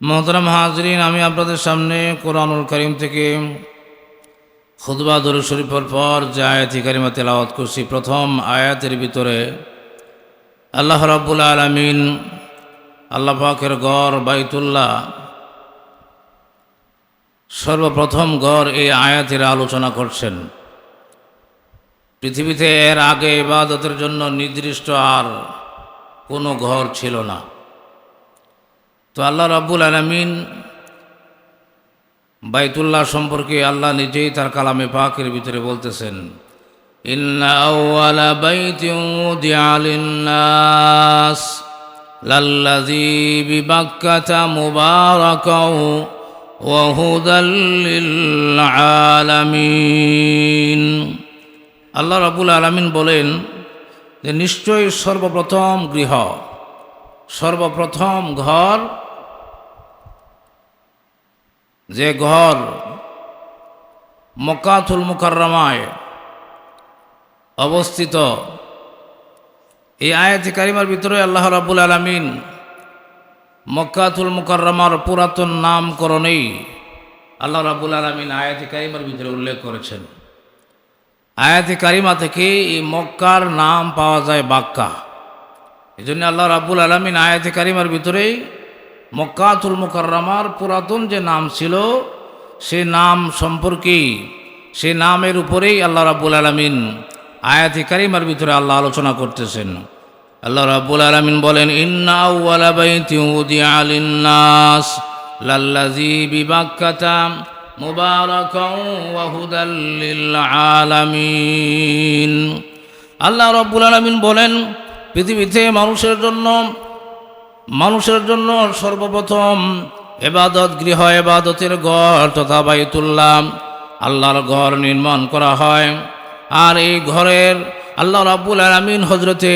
মোহতরম হাজরিন, আমি আপনাদের সামনে কোরআনুল করিম থেকে খুদবা দরু শরীফের পর যে আয়াতি কারিমা তেলাওয়াত করছি, প্রথম আয়াতের ভিতরে আল্লাহ রাব্বুল আলমিন, আল্লাহ পাকের গড় বাইতুল্লাহ, সর্বপ্রথম গড় এই আয়াতের আলোচনা করছেন। পৃথিবীতে এর আগে ইবাদতের জন্য নির্দিষ্ট আর কোনো ঘর ছিল না। তো আল্লাহ রাব্বুল আলমিন বাইতুল্লাহ সম্পর্কে আল্লাহ নিজেই তার কালামে পাকের ভিতরে বলতেছেন আল্লাহ রাব্বুল আলামিন বলেন যে, নিশ্চয়ই সর্বপ্রথম গৃহ, সর্বপ্রথম ঘর যে ঘর মকাতুল মুকাররমায় অবস্থিত, এই আয়াতি কারিমার ভিতরে আল্লাহ রাবুল আলমিন মক্কাতুল মুকাররমার পুরাতন নামকরণেই আল্লাহ রাবুল আলমিন আয়াতি কারিমার ভিতরে উল্লেখ করেছেন। আয়াতি কারিমা থেকে এই মক্কার নাম পাওয়া যায় বাক্কা। এই জন্য আল্লাহ রাবুল আলমিন আয়াতি কারিমার ভিতরেই মক্কাতুল মুকাররমার পুরাতন যে নাম ছিল, সে নাম সম্পর্কে, সে নামের উপরেই আল্লাহ রাবুল আলমিন আয়াতি কারিমার ভিতরে আল্লাহ আলোচনা করতেছেন। আল্লাহ রাবুল আলমিন বলেন, ইন্না আউওয়ালা বাইতি উদিআ লিন-নাস লাল্লাযী বিবাক্কাতা মুবারাকাও ওয়া আলামিন। আল্লাহ রাব্বুল আলামিন বলেন, পৃথিবীতে মানুষের জন্য মানুষের জন্য সর্বপ্রথম এবাদত, গৃহ এবাদতের ঘর তথা বাইতুল্লাহ, আল্লাহর ঘর নির্মাণ করা হয়। আর এই ঘরের আল্লাহ রাব্বুল আলমিন হজরতে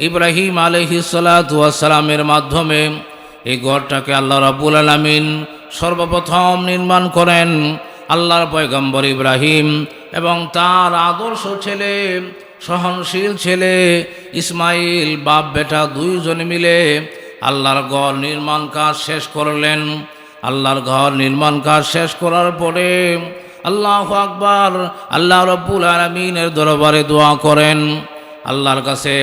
ইব্রাহিম আলহিসালামের মাধ্যমে এই ঘরটাকে আল্লাহ রাব্বুল আলমিন সর্বপ্রথম নির্মাণ করেন। আল্লাহর পয়গম্বর ইব্রাহিম এবং তার আদর্শ ছেলে, সহনশীল ছেলে ইসমাইল বাপ বেটা দুইজন মিলে আল্লাহর ঘর নির্মাণ কাজ শেষ করলেন। আল্লাহর ঘর নির্মাণ কাজ শেষ করার পরে আল্লাহ আকবার, আল্লাহ রব্বুল আলমিনের দরবারে দোয়া করেন। আল্লাহর কাছে,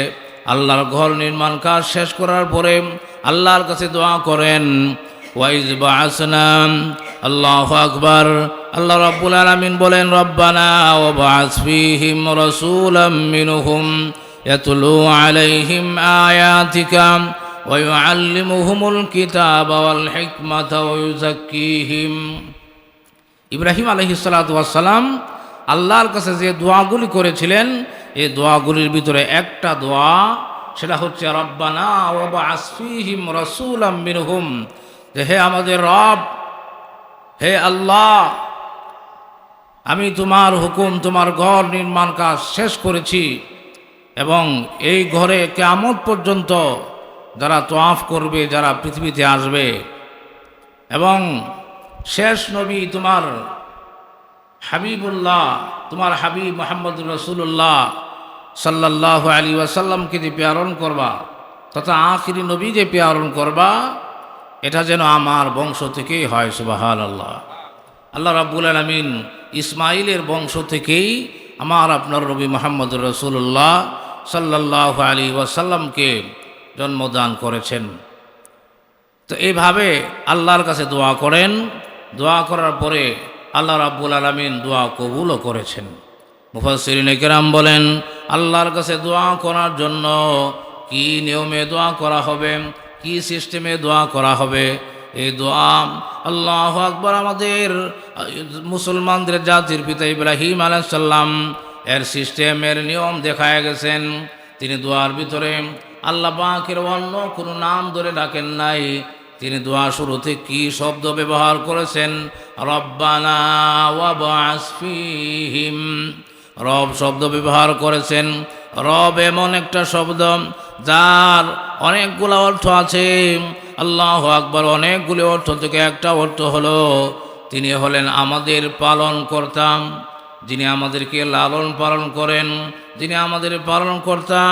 আল্লাহর ঘর নির্মাণ কাজ শেষ করার পরে আল্লাহর কাছে দোয়া করেন ওয়াইজ বা আসনাম আল্লাহ আকবার। আল্লাহ রব্বুল আলমিন বলেন, রব্বানা ও বাসফিহিম রসুল মিনহুম, ইয়াতুলু আলাইহিম আয়াতিকাম ওয়াল্লিমুহুমুল কিতাব ওয়াল হিকমাত ওয়ুজাক্কিহিম ইব্রাহিম আলহিসাল্লাম আল্লাহর কাছে যে দোয়াগুলি করেছিলেন, এই দোয়াগুলির ভিতরে একটা দোয়া, সেটা হচ্ছে, রব্বানা ওবা আসফিহিম রসুল মিনহুম। যে হে আমাদের রব, হে আল্লাহ, আমি তোমার হুকুম, তোমার ঘর নির্মাণ কাজ শেষ করেছি এবং এই ঘরে কেমন পর্যন্ত যারা তোয়াফ করবে, যারা পৃথিবীতে আসবে। এবং শেষ নবী তোমার হাবিবুল্লাহ, তোমার হাবিব মোহাম্মদ রসুল্লাহ সাল্লাহ আলী ওয়াসাল্লামকে যে প্রেরণ করবা, তথা আখিরি নবী যে প্রেরণ করবা, এটা যেন আমার বংশ থেকেই হয় সুবাহাল আল্লাহ আল্লাহ রাব্বুল আলমিন ইসমাইলের বংশ থেকেই আমার আপনার রবি মোহাম্মদ রসুল্লাহ সাল্লাহ আলী ওয়াসাল্লামকে জন্মদান করেছেন। তো এইভাবে আল্লাহর কাছে দোয়া করেন। দোয়া করার পরে আল্লাহ রাব্বুল আলমিন দোয়া কবুলও করেছেন। মুফাসরিন কেরাম বলেন, আল্লাহর কাছে দোয়া করার জন্য কি নিয়মে দোয়া করা হবে? কি সিস্টেমে দোয়া করা হবে? এই দোয়া আল্লাহ আকবর আমাদের মুসলমানদের জাতির পিতা ইব্রাহিম আলাইসাল্লাম এর সিস্টেমের নিয়ম দেখায় গেছেন। তিনি দোয়ার ভিতরে আল্লাহ পাকের অন্য কোনো নাম ধরে ডাকেন নাই। তিনি দোয়া শুরুতে কি শব্দ ব্যবহার করেছেন? রব্বানা রব শব্দ ব্যবহার করেছেন। রব এমন একটা শব্দ যার অনেকগুলো অর্থ আছে। আল্লাহ আকবর, অনেকগুলি অর্থ থেকে একটা অর্থ হলো, তিনি হলেন আমাদের পালন করতাম যিনি আমাদেরকে লালন পালন করেন, যিনি আমাদের পালন কর্তা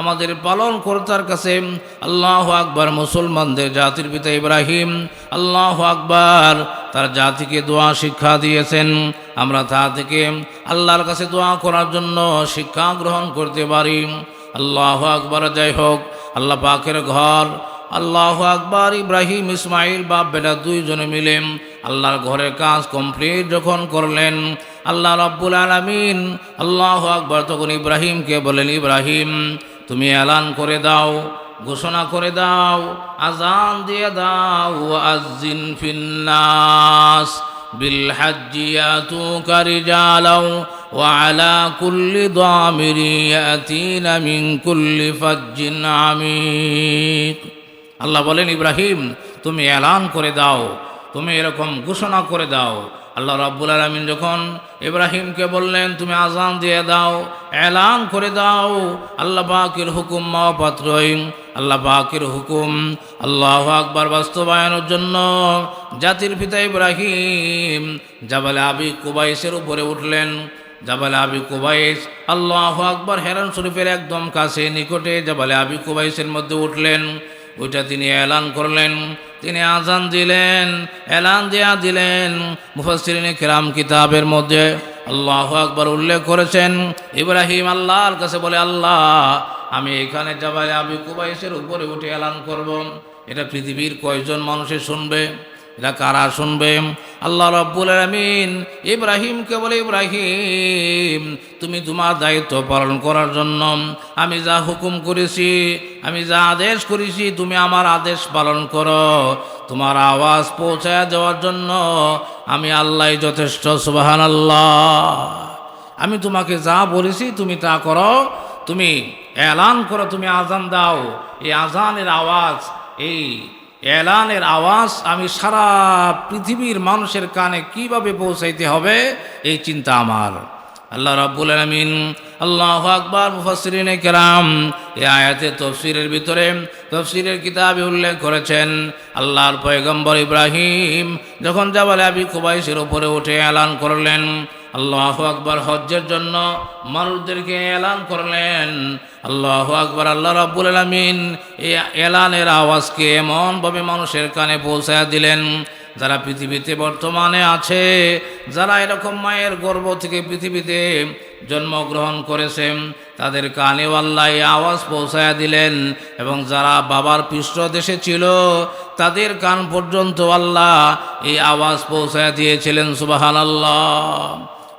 আমাদের পালন কর্তার কাছে আল্লাহ আকবার মুসলমানদের জাতির পিতা ইব্রাহিম আল্লাহ আকবার তার জাতিকে দোয়া শিক্ষা দিয়েছেন। আমরা তা থেকে আল্লাহর কাছে দোয়া করার জন্য শিক্ষা গ্রহণ করতে পারি। আল্লাহ আকবার, যাই হোক, আল্লাহ পাকের ঘর, আল্লাহ আকবার, ইব্রাহিম ইসমাইল বাপ, বেটা দুইজনে মিলে আল্লাহর ঘরের কাজ কমপ্লিট যখন করলেন আল্লাহ রব্বুল আলমিন আল্লাহ আকবর তখন ইব্রাহিমকে বলেন ইব্রাহিম তুমি এলান করে দাও ঘোষণা করে দাও আজান দিয়ে দাও আজিন ফিন্নাস بالحج ياتوك رجالا وعلى كل ضامر ياتين من كل فج عميق আল্লাহ বলেন ইব্রাহিম তুমি এলান করে দাও তুমি এরকম ঘোষণা করে দাও আল্লাহ রাব্বুল আলমিন যখন ইব্রাহিমকে বললেন, তুমি আজান দিয়ে দাও, এলান করে দাও, আল্লাহ পাকের হুকুম মা পাত্রই আল্লাহ পাকের হুকুম আল্লাহ আকবার বাস্তবায়নের জন্য জাতির পিতা ইব্রাহিম, জাবালে আবি কুবাইসের উপরে উঠলেন। জাবালে আবি কুবাইস আল্লাহ আকবার হেরান শরীফের একদম কাছে নিকটে জাবালে আবি কুবাইসের মধ্যে উঠলেন। ওইটা তিনি এলান করলেন, তিনি আজান দিলেন, এলান দেয়া দিলেন মুফাসরিনে কেরাম কিতাবের মধ্যে আল্লাহ আকবর উল্লেখ করেছেন, ইব্রাহিম আল্লাহর কাছে বলে, আল্লাহ, আমি এখানে যাবাই, আমি কুবাইসের উপরে উঠে এলান করব। এটা পৃথিবীর কয়জন মানুষে শুনবে এটা কারা শুনবে? আল্লাহ রব্বুল আলমিন ইব্রাহিমকে বলে, ইব্রাহিম, তুমি তোমার দায়িত্ব পালন করার জন্য আমি যা হুকুম করেছি, আমি যা আদেশ করেছি, তুমি আমার আদেশ পালন করো। তোমার আওয়াজ পৌঁছায় দেওয়ার জন্য আমি আল্লাহ যথেষ্ট সুবাহান আল্লাহ আমি তোমাকে যা বলেছি, তুমি তা করো। তুমি এলান করো, তুমি আজান দাও। এই আজানের আওয়াজ, এই এলানের আওয়াজ আমি সারা পৃথিবীর মানুষের কানে কীভাবে পৌঁছাইতে হবে, এই চিন্তা আমার। আল্লাহ রাব্বুল আলমিন, আল্লাহ আকবর মুফসরিন কেরাম, এই আয়াতে তফসিরের ভিতরে তফসিরের কিতাবে উল্লেখ করেছেন, আল্লাহর পয়গম্বর ইব্রাহিম যখন জাবালে আবি কুবাইশের উপরে উঠে এলান করলেন আল্লাহ আকবর হজ্জের জন্য মানুষদেরকে এলান করলেন। আল্লাহ আকবর, আল্লাহ রাব্বুল আলমিন এই এলানের আওয়াজকে এমনভাবে মানুষের কানে পৌঁছায় দিলেন, যারা পৃথিবীতে বর্তমানে আছে, যারা এরকম মায়ের গর্ভ থেকে পৃথিবীতে জন্মগ্রহণ করেছেন তাদের কানেও আল্লাহ এই আওয়াজ পৌঁছায়া দিলেন এবং যারা বাবার পৃষ্ঠ দেশে ছিল, তাদের কান পর্যন্ত আল্লাহ এই আওয়াজ পৌঁছায় দিয়েছিলেন সুবাহান আল্লাহ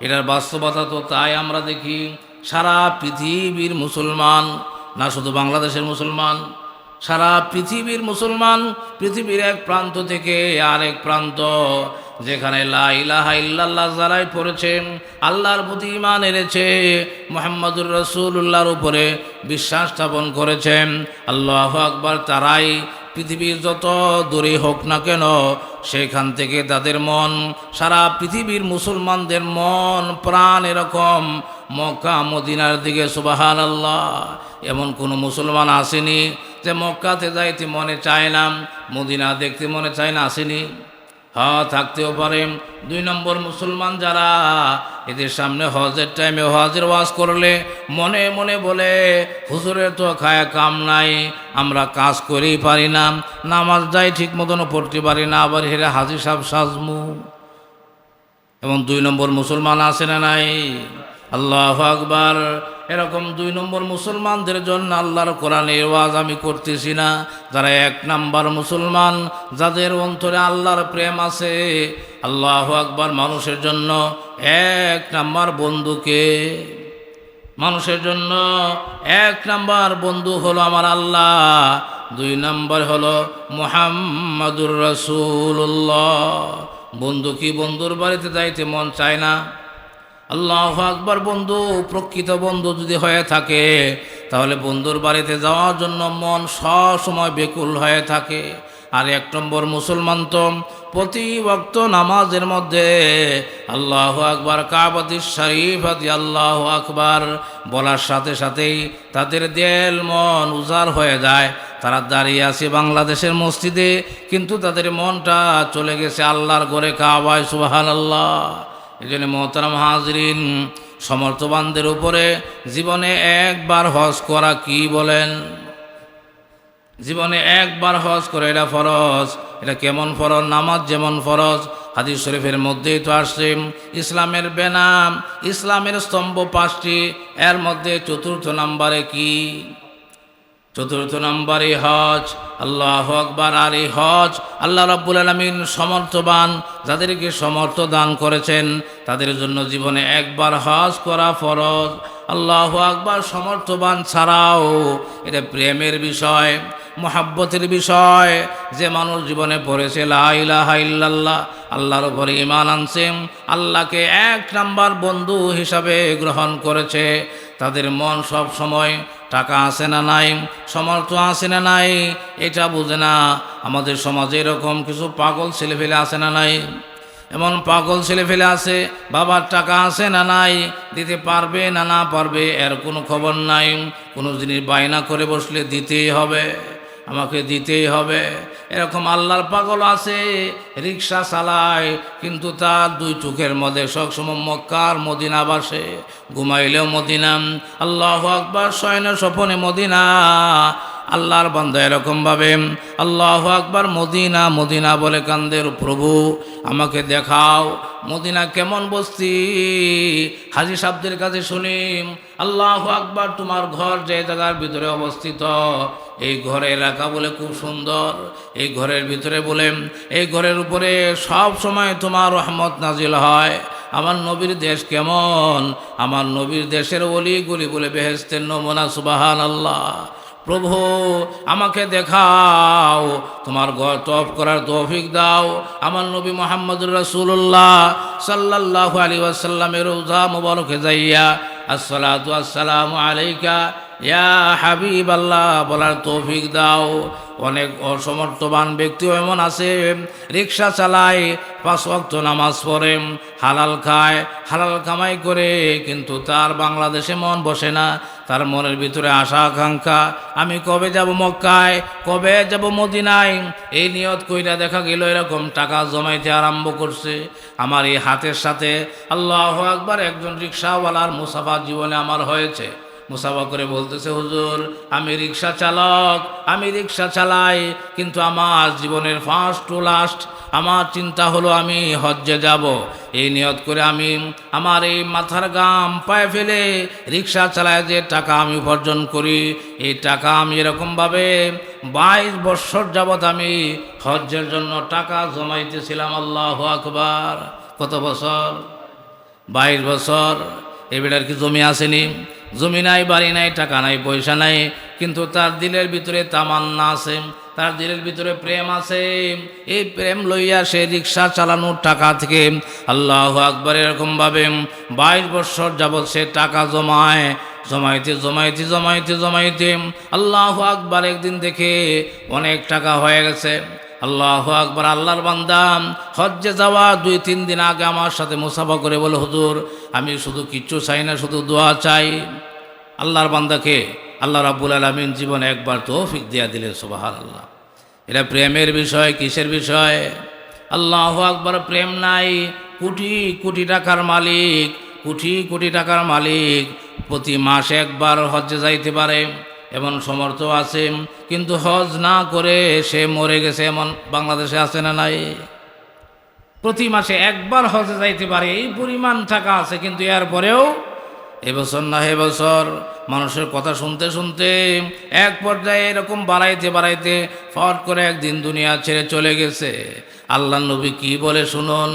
এটার বাস্তবতা তো তাই আমরা দেখি, সারা পৃথিবীর মুসলমান, না শুধু বাংলাদেশের মুসলমান, সারা পৃথিবীর মুসলমান, পৃথিবীর এক প্রান্ত থেকে আরেক প্রান্ত, যেখানে লা ইলাহা ইল্লাল্লাহ পড়েছেন আল্লাহর প্রতি ইমান এনেছে, মোহাম্মদুর রসুল্লাহর উপরে বিশ্বাস স্থাপন করেছেন আল্লাহ আকবার তারাই পৃথিবীর যত দূরে হোক না কেন, সেখান থেকে তাদের মন, সারা পৃথিবীর মুসলমানদের মন, প্রাণ এরকম। মক্কা, মদিনার দিকে সুবাহান আল্লাহ এমন কোনো মুসলমান আসেনি যে মক্কাতে যাইতে মনে চায় না, মদিনা দেখতে মনে চায় না, আসেনি। হ্যাঁ থাকতেও পারে। দুই নম্বর মুসলমান যারা, এদের সামনে হজের টাইমে হজের ওয়াজ করলে মনে মনে বলে, হুজুরের তো খায়া কাম নাই, আমরা কাজ করেই পারি না, নামাজ যাই ঠিক মতন পড়তে পারি না, আবার হেরে হাজির সাহেব সাজমু। এবং দুই নম্বর মুসলমান আছে না নাই? আল্লাহ আকবার। এরকম দুই নম্বর মুসলমানদের জন্য আল্লাহর কোরআনের ওয়াজ আমি করতেছি না। যারা এক নাম্বার মুসলমান, যাদের অন্তরে আল্লাহর প্রেম আছে, আল্লাহ আকবার মানুষের জন্য এক নাম্বার বন্ধুকে মানুষের জন্য এক নাম্বার বন্ধু হলো আমার আল্লাহ, দুই নাম্বার হলো মুহাম্মাদুর রসুল্লাহ বন্ধু কি বন্ধুর বাড়িতে যাইতে মন চায় না? আল্লাহ আকবার বন্ধু, প্রকৃত বন্ধু যদি হয়ে থাকে, তাহলে বন্ধুর বাড়িতে যাওয়ার জন্য মন সবসময় বেকুল হয়ে থাকে। আর এক নম্বর মুসলমান তো প্রতি বক্ত নামাজের মধ্যে আল্লাহ আকবার কাবাদি শরীফ আদি আল্লাহ আকবার বলার সাথে সাথেই তাদের দেল মন উজাড় হয়ে যায়। তারা দাঁড়িয়ে আছে বাংলাদেশের মসজিদে, কিন্তু তাদের মনটা চলে গেছে আল্লাহর ঘরে কাবায় সুবাহান আল্লাহ এই জন্য মোহতারাম হাজরিন, সমর্থবানদের উপরে জীবনে একবার হজ করা কি বলেন? জীবনে একবার হজ করে, এটা ফরজ। এটা কেমন ফরজ? নামাজ যেমন ফরজ। হাদিস শরীফের মধ্যেই তো আসছে, ইসলামের বেনাম, ইসলামের স্তম্ভ পাঁচটি, এর মধ্যে চতুর্থ নাম্বারে কি? চতুর্থ নম্বরে হজ, আল্লাহ আকবার, আর এই হজ আল্লাহ রাব্বুল আলমিন সমর্থবান, যাদেরকে সমর্থ দান করেছেন, তাদের জন্য জীবনে একবার হজ করা ফরজ। আল্লাহ আকবার সমর্থবান ছাড়াও এটা প্রেমের বিষয়, মোহাব্বতের বিষয়, যে মানুষ জীবনে পড়েছে লাহ ইল্লাল্লাহ, আল্লাহর উপরে ইমান আনছে, আল্লাহকে এক নাম্বার বন্ধু হিসাবে গ্রহণ করেছে। তাদের মন সব সময় টাকা আছে না নাই সমর্থ আছে না নাই, এটা বুঝে না। আমাদের সমাজে এরকম কিছু পাগল ছেলেফেলে আছে না নাই? এমন পাগল ছেলে ফেলে আছে, বাবার টাকা আছে না নাই, দিতে পারবে না না পারবে, এর কোনো খবর নাই। কোনো জিনিস বায়না করে বসলে দিতেই হবে। আমাকে দিতেই হবে। এরকম আল্লাহর পাগল আছে রিক্সা চালায়, কিন্তু তার দুই চোখের মধ্যে সবসময় মক্কার মদিনা বাসে। ঘুমাইলেও মদিনা। আল্লাহ আকবর, শয়নে স্বপনে মদিনা। আল্লাহর বান্দা এরকমভাবে, আল্লাহ আকবার, মদিনা মদিনা বলে কান্দের প্রভু, আমাকে দেখাও, মদিনা কেমন বস্তি? হাজি সাবদের কাছে শুনি, আল্লাহ আকবার, তোমার ঘর যে জায়গার ভিতরে অবস্থিত, এই ঘরে এলাকা বলে খুব সুন্দর, এই ঘরের ভিতরে বলে, এই ঘরের উপরে সব সময় তোমার রহমত নাজিল হয়, আমার নবীর দেশ কেমন? আমার নবীর দেশের অলি অলিগুলি বলে বেহেস্তের নমুনা সুবাহান আল্লাহ প্রভু, আমাকে দেখাও, তোমার ঘর তফ করার তৌফিক দাও। আমার নবী মোহাম্মদুর রাসূলুল্লাহ সাল্লাল্লাহু আলাইহি ওয়াসাল্লামের রোজা মুবারকে যাইয়া আসসালাতু আসসালামু আলাইকা, ইয়া হাবিব আল্লাহ বলার তৌফিক দাও। অনেক অসমর্থবান ব্যক্তিও এমন আছে, রিক্সা চালায়, পাঁচ ওয়াক্ত নামাজ পড়ে, হালাল খায়, হালাল কামাই করে, কিন্তু তার বাংলাদেশে মন বসে না। তার মনের ভিতরে আশা আকাঙ্ক্ষা, আমি কবে যাব মক্কায়, কবে যাব মদিনায়? এই নিয়ত কইরা দেখা গেল এরকম টাকা জমাইতে আরম্ভ করছে। আমার এই হাতের সাথে আল্লাহ আকবার একজন রিক্সাওয়ালার মুসাফা জীবনে আমার হয়েছে। মুসাফা করে বলতেছে, হুজুর, আমি রিক্সা চালক, আমি রিক্সা চালাই, কিন্তু আমার জীবনের ফার্স্ট টু লাস্ট আমার চিন্তা হলো আমি হজ্জে যাব। এই নিয়ত করে আমি আমার এই মাথার গাম পায়ে ফেলে রিক্সা চালায় যে টাকা আমি উপার্জন করি, এই টাকা আমি এরকমভাবে বাইশ বৎসর যাবৎ আমি হজ্জের জন্য টাকা জমাইতেছিলাম, আল্লাহ আকবার। কত বছর? বাইশ বছর। এ বেটার কি জমি আসেনি। জমি নাই, বাড়ি নাই, টাকা নাই, পয়সা নাই, কিন্তু তার দিলের ভিতরে তামান্না আছে। তার দিলের ভিতরে প্রেম আছে। এই প্রেম লইয়া সে রিক্সা চালানোর টাকা থেকে আল্লাহ আকবর এরকমভাবে বাইশ বছর যাবৎ সে টাকা জমায়। জমাইতে জমাইতে জমাইতে জমাইতে আল্লাহ আকবার একদিন দেখে অনেক টাকা হয়ে গেছে। আল্লাহ আকবার আল্লাহর বান্দাম হজ্জে যাওয়া দুই, তিন দিন আগে আমার সাথে মুসাফা করে বলে, হুজুর, আমি শুধু কিচ্ছু চাই না, শুধু দোয়া চাই। আল্লাহর বান্দাকে আল্লাহ রাব্বুল আলমিন জীবনে একবার তৌফিক দিয়া দিলেন সুবাহার আল্লাহ এটা প্রেমের বিষয়, কিসের বিষয়? আল্লাহ আকবার, প্রেম নাই। কোটি কোটি টাকার মালিক, কোটি কোটি টাকার মালিক প্রতি মাসে একবার হজ্জে যাইতে পারে, এমন সমর্থ আছে। কিন্তু হজ না করে সে মরে গেছে, এমন বাংলাদেশে আছে না নাই? প্রতি মাসে একবার হজে যাইতে পারে, এই পরিমাণ টাকা আছে, কিন্তু এরপরেও এবছর না এবছর মানুষের কথা শুনতে শুনতে এক পর্যায়ে এরকম বাড়াইতে বাড়াইতে ফট করে একদিন দুনিয়া ছেড়ে চলে গেছে। আল্লাহ নবী কি বলে শুনুন?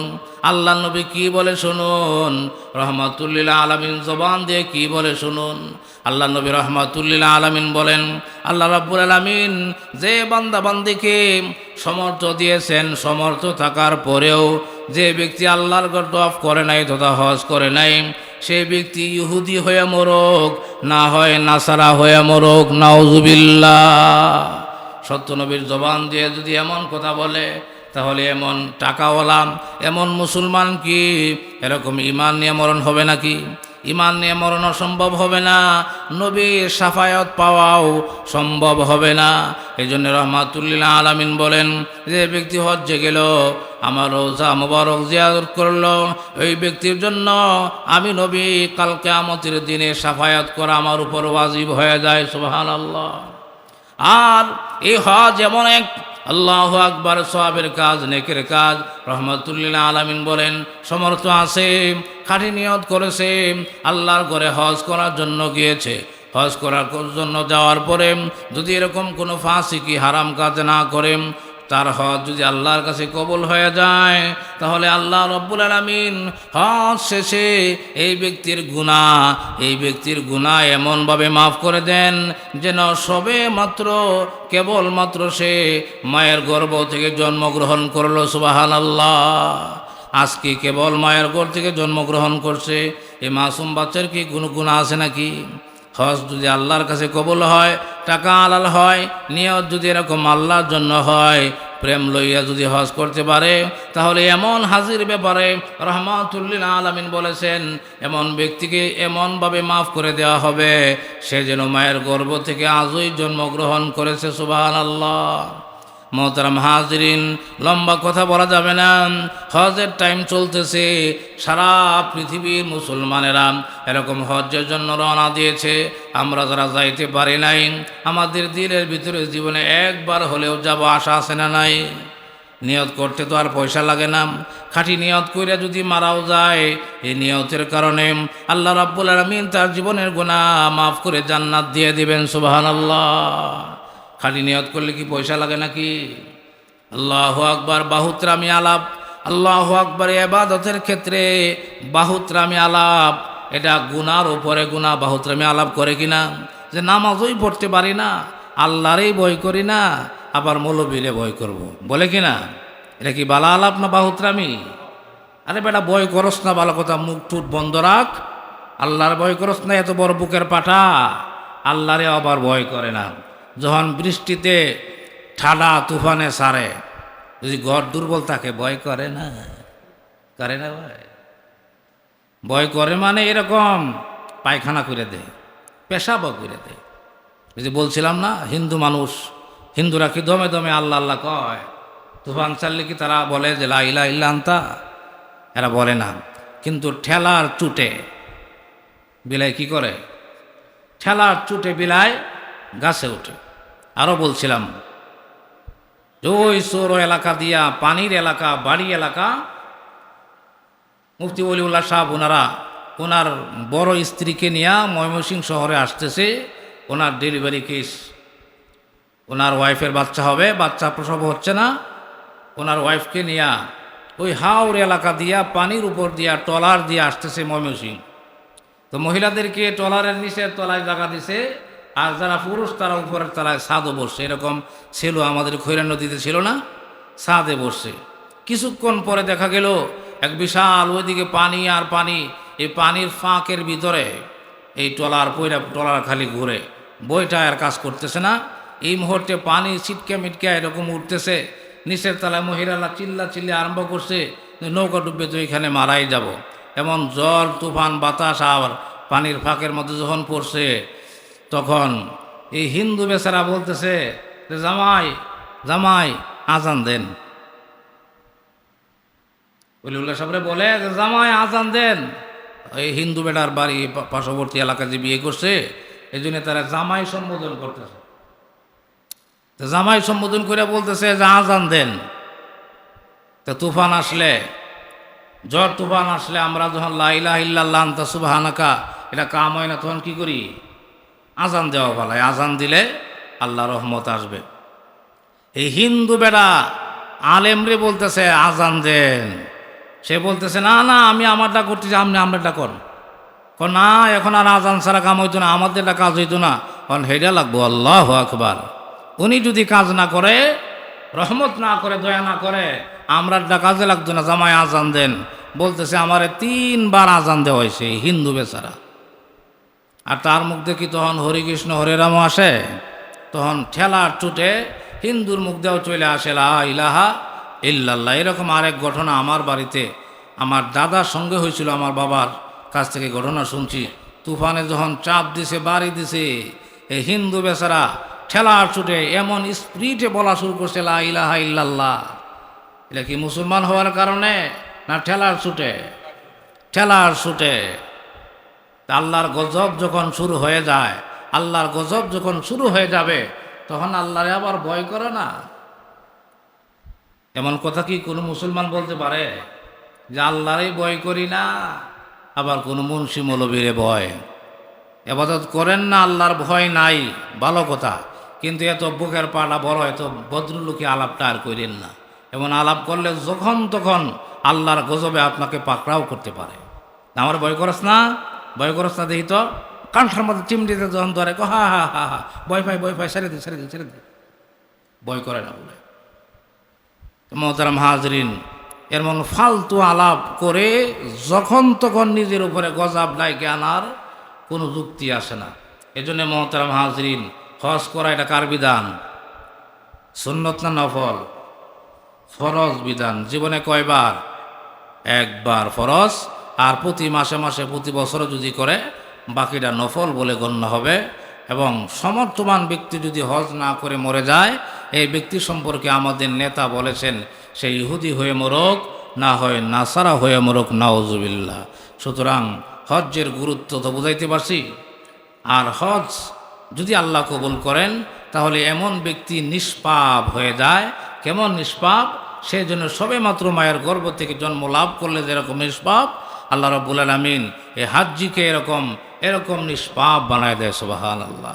আল্লাহ নবী কি বলে শুনুন? রহমাতুল্লিল্লা আলমিন জবান দিয়ে কি বলে শুনুন? আল্লাহ নবী রহমাতুল্লিল্লা আলমিন বলেন, আল্লাহ রাব্বুল আলমিন যে বান্দা বান্দিকে সমর্থ দিয়েছেন, সমর্থ থাকার পরেও যে ব্যক্তি আল্লাহর গর্দফ করে নাই, তথা হজ করে নাই সে ব্যক্তি ইহুদি হয়ে মরক, না হয় নাসারা হয়ে মরক নাউজুবিল্লা সত্যনবীর জবান দিয়ে যদি এমন কথা বলে, তাহলে এমন টাকাওয়ালাম এমন মুসলমান কি? এরকম ইমান নিয়ে মরণ হবে নাকি? ইমান নিয়ে মরণও সম্ভব হবে না। নবীর সাফায়ত পাওয়াও সম্ভব হবে না। এই জন্য রহমাতুল্লিল্লাহ আলামিন বলেন, যে ব্যক্তি হজ্জে গেল আমার রোজা মুবারক জিয়ারত করল ওই ব্যক্তির জন্য আমি নবী কালকে আমতের দিনে সাফায়াত করা আমার উপর ওয়াজিব হয়ে যায় সুবহান আল্লাহ আর এই হজ এমন এক আল্লাহ আকবর সোয়াবের কাজ, নেকের কাজ রহমতুল্লিল্লাহ আলমিন বলেন, সমর্থ আছে, খাঁটি নিয়ত করেছে, আল্লাহর ঘরে হজ করার জন্য গিয়েছে। হজ করার জন্য যাওয়ার পরে যদি এরকম কোনো ফাঁসি কি হারাম কাজ না করে তার হজ যদি আল্লাহর কাছে কবল হয়ে যায়, তাহলে আল্লাহ রব্বুল আলমিন হজ শেষে এই ব্যক্তির গুণা এই ব্যক্তির গুণা এমনভাবে মাফ করে দেন যেন সবে মাত্র, কেবলমাত্র সে মায়ের গর্ব থেকে জন্মগ্রহণ করল সুবাহান আল্লাহ আজকে কেবল মায়ের গর্ভ থেকে জন্মগ্রহণ করছে এই মাসুম বাচ্চার কি কোনো গুণা আছে নাকি? হজ যদি আল্লাহর কাছে কবল হয়, টাকা আলাল হয়, নিয়ত যদি এরকম আল্লাহর জন্য হয়, প্রেম লইয়া যদি হজ করতে পারে, তাহলে এমন হাজির ব্যাপারে রহমাতুল্লিল আলমিন বলেছেন, এমন ব্যক্তিকে এমনভাবে মাফ করে দেওয়া হবে, সে যেন মায়ের গর্ব থেকে আজই জন্মগ্রহণ করেছে সুবাহ আল্লাহ মোহতারাম হাজরিন, লম্বা কথা বলা যাবে না। হজের টাইম চলতেছে, সারা পৃথিবীর মুসলমানেরা এরকম হজের জন্য রওনা দিয়েছে। আমরা যারা যাইতে পারি নাই, আমাদের দিলের ভিতরে জীবনে একবার হলেও যাব আশা আছে না নাই। নিয়ত করতে তো আর পয়সা লাগে না। খাঁটি নিয়ত করে যদি মারাও যায়, এই নিয়তের কারণে আল্লাহ রাব্বুল আলমিন তার জীবনের গুণা মাফ করে জান্নাত দিয়ে দিবেন সুবাহান আল্লাহ খালি নিয়ত করলে কি পয়সা লাগে নাকি? আল্লাহ আকবার বাহুত্রামি আলাপ। আল্লাহ আকবার এবাদতের ক্ষেত্রে বাহুত্রামি আলাপ। এটা গুনার উপরে গুণা বাহুত্রামি আলাপ করে কিনা? যে নামাজই পড়তে পারি না, আল্লাহরেই বই করি না, আবার মৌলবীরে বই করব। বলে কি না এটা কি বালা আলাপ না বাহুত্রামি আরে বেটা বই করস না ভালো কথা, মুখ টুট বন্ধ রাখ। আল্লাহর ভয় করস না, এত বড় বুকের পাঠা। আল্লাহরে আবার ভয় করে না। যখন বৃষ্টিতে ঠাডা তুফানে সারে, যদি ঘর দুর্বল থাকে, ভয় করে না? করে না ভয়? ভয় করে মানে এরকম পায়খানা করে দেয়, পেশাবও করে দেয়। যে বলছিলাম না, হিন্দু মানুষ, হিন্দুরা কি দমে দমে আল্লাহ আল্লাহ কয়? তুফান চাললে কি তারা বলে যে, লা ইলা ইল্লা এরা বলে না। কিন্তু ঠেলার চুটে বিলাই কি করে? ঠেলার চুটে বিলাই গাছে ওঠে আরও বলছিলাম ওই সৌর এলাকা দিয়া, পানির এলাকা, বাড়ি এলাকা। মুফতি অলিউল্লাহ সাহেব, ওনারা, ওনার বড় স্ত্রীকে নিয়ে ময়মনসিংহ শহরে আসতেছে। ওনার ডেলিভারি কেস ওনার ওয়াইফের বাচ্চা হবে, বাচ্চা প্রসব হচ্ছে না। ওনার ওয়াইফকে নিয়ে ওই হাওড় এলাকা দিয়া, পানির উপর দিয়া টলার দিয়ে আসতেছে ময়মনসিংহ। তো মহিলাদেরকে টলারের নিচে তলায় জায়গা দিছে। আর যারা পুরুষ, তারা উপরের তলায় ছাদও বসছে এরকম ছিল আমাদের খৈরা নদীতে, ছিল না? ছাদে বসছে কিছুক্ষণ পরে দেখা গেল, এক বিশাল ওইদিকে পানি আর পানি, এই পানির ফাঁকের ভিতরে এই টলার পয়রা টলার খালি ঘুরে। বইটা আর কাজ করতেছে না। এই মুহূর্তে পানি ছিটকে মিটকে এরকম উঠতেছে। নিচের তলায় মহিলারা চিল্লা চিল্লি আরম্ভ করছে নৌকা ডুববে তো এখানে মারাই যাব। এমন জল তুফান, বাতাস আর পানির ফাঁকের মধ্যে যখন পড়ছে তখন এই হিন্দু বেচারা বলতেছে যে, জামাই জামাই, আজান দেন। অলিউল্লাহ সাহেবরে বলে যে, জামাই, আজান দেন। এই হিন্দু বেটার বাড়ি পার্শ্ববর্তী এলাকা যে বিয়ে করছে এই জন্য তারা জামাই সম্বোধন করতেছে। জামাই সম্বোধন করে বলতেছে যে, আজান দেন। তা তুফান আসলে, ঝড় তুফান আসলে আমরা যখন লাইলা ইল্লাল্লাহ আন্তা সুবাহানাকা, এটা কাম হয় না, তখন কি করি? আজান দেওয়া ভালো আজান দিলে আল্লাহ রহমত আসবে। এই হিন্দু বেড়া আলেমরে বলতেছে, আজান দেন। সে বলতেছে, না না, আমি আমারটা করতেছি, আপনি আমারটা কর না, এখন আর আজান ছাড়া কাম হইতো না, আমাদেরটা কাজ হইতো না। কারণ হেডা লাগবো, আল্লাহ আকবার। উনি যদি কাজ না করে, রহমত না করে, দয়া না করে আমরাটা কাজে লাগতো না, জামাই, আজান দেন। বলতেছে, আমার তিনবার আজান দেওয়া হয়েছে হিন্দু বেচারা। আর তার মুখ দেখি তখন হরিকৃষ্ণ হরে রাম আসে। তখন ঠেলার চুটে হিন্দুর মুখ দেওয়া চলে আসে, লা ইলাহা ইল্লাল্লাহ। এরকম আরেক ঘটনা আমার বাড়িতে। আমার দাদার সঙ্গে হয়েছিল আমার বাবার কাছ থেকে ঘটনা শুনছি। তুফানে যখন চাপ দিছে, বাড়ি দিছে, এই হিন্দু বেচারা ঠেলার ছুটে এমন স্পিডে বলা শুরু করছে, লা ইলাহা ইল্লাল্লাহ। এটা কি মুসলমান হওয়ার কারণে না ঠেলার ছুটে ঠেলার ছুটে তা আল্লাহর গজব যখন শুরু হয়ে যায়, আল্লাহর গজব যখন শুরু হয়ে যাবে, তখন আল্লাহরে আবার ভয় করে না? এমন কথা কি কোনো মুসলমান বলতে পারে যে আল্লাহরই ভয় করি না, আবার কোনো মুন্সি মৌলবীরে ভয়? এবাদত করেন না, আল্লাহর ভয় নাই, ভালো কথা। কিন্তু এত বুকের পাটা বড়, এত ভদ্রলোকে আলাপটা আর করেন না। এমন আলাপ করলে যখন তখন আল্লাহর গজবে আপনাকে পাকড়াও করতে পারে। আমার ভয় করস না? ভয় করস না দেখি তো? কান্ঠার মধ্যে চিমটিতে যখন ধরে কো হা হা হা হা বয় ফাই বয় ফাই ছেড়ে দিন ছেড়ে দিন ছেড়ে দিন ভয় করে না বলে। মোহতারাম হাজরিন, এর মন ফালতু আলাপ করে যখন তখন নিজের উপরে গজাব লাইকে আনার কোনো যুক্তি আসে না। এজন্য মোহতারাম হাজরিন, হজ করা এটা কার বিধান? সুন্নত না নফল? ফরজ বিধান। জীবনে কয়বার? একবার ফরজ আর প্রতি মাসে মাসে প্রতি বছরও যদি করে, বাকিটা নফল বলে গণ্য হবে। এবং সমর্থমান ব্যক্তি যদি হজ না করে মরে যায়, এই ব্যক্তি সম্পর্কে আমাদের নেতা বলেছেন, সে ইহুদি হয়ে মরক, না হয় নাসারা হয়ে মরক নাওজুবিল্লা সুতরাং হজ্জের গুরুত্ব তো বুঝাইতে পারছি। আর হজ যদি আল্লাহ কবুল করেন, তাহলে এমন ব্যক্তি নিষ্পাপ হয়ে যায়। কেমন নিষ্পাপ? সেই জন্য সবে মাত্র মায়ের গর্ভ থেকে জন্ম লাভ করলে যেরকম নিষ্পাপ আল্লাহ রব্বুল আলমিন এ হাজ্জিকে এরকম এরকম নিষ্পাপ বানায় দেয় সুবাহান আল্লাহ